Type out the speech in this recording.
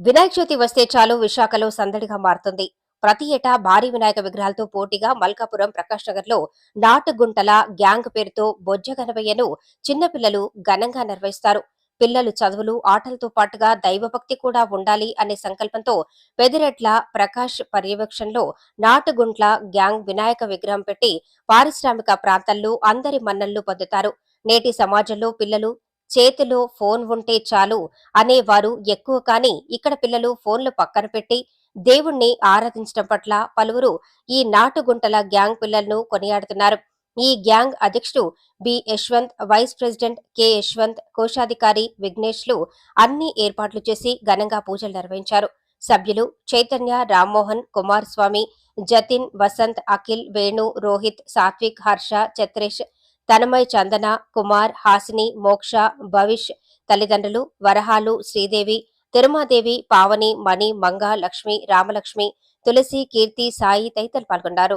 వినాయక చవితి వస్తే చాలు విశాఖలో సందడిగా మారుతుంది. ప్రతి ఏటా భారీ వినాయక విగ్రహాలతో పోటీగా మల్కాపురం ప్రకాష్ నగర్లో నాటుగుంటల గ్యాంగ్ పేరుతో బొజ్జ గణపయ్యను చిన్నపిల్లలు ఘనంగా నిర్వహిస్తారు. పిల్లలు చదువులు ఆటలతో పాటుగా దైవభక్తి కూడా ఉండాలి అనే సంకల్పంతో పెదిరెట్ల ప్రకాష్ పర్యవేక్షణలో నాటుగుంట్ల గ్యాంగ్ వినాయక విగ్రహం పెట్టి పారిశ్రామిక ప్రాంతాల్లో అందరి మన్నళ్ళు పొందుతారు. నేటి సమాజంలో పిల్లలు చేతిలో ఫోన్ ఉంటే చాలు అనేవారు ఎక్కువ కానీ ఇక్కడ పిల్లలు ఫోన్లు పక్కన పెట్టి దేవుణ్ణి ఆరాధించడం పట్ల పలువురు ఈ నాటుగుంటల గ్యాంగ్ పిల్లలను కొనియాడుతున్నారు. ఈ గ్యాంగ్ అధ్యక్షుడు B. Yashwanth vice president K. Yashwanth కోశాధికారి విఘ్నేష్లు అన్ని ఏర్పాట్లు చేసి ఘనంగా పూజలు నిర్వహించారు. సభ్యులు చైతన్య రామ్మోహన్ కుమారస్వామి జతిన్ వసంత్ అఖిల్ వేణు రోహిత్ సాత్విక్ హర్ష చత్రేష్ తనమయ్ చందన కుమార్ హాసిని మోక్ష భవిష్ తల్లిదండ్రులు వరహాలు శ్రీదేవి తిరుమాదేవి పావని మణి మంగ లక్ష్మి రామలక్ష్మి తులసి కీర్తి సాయి తదితరులు పాల్గొన్నారు.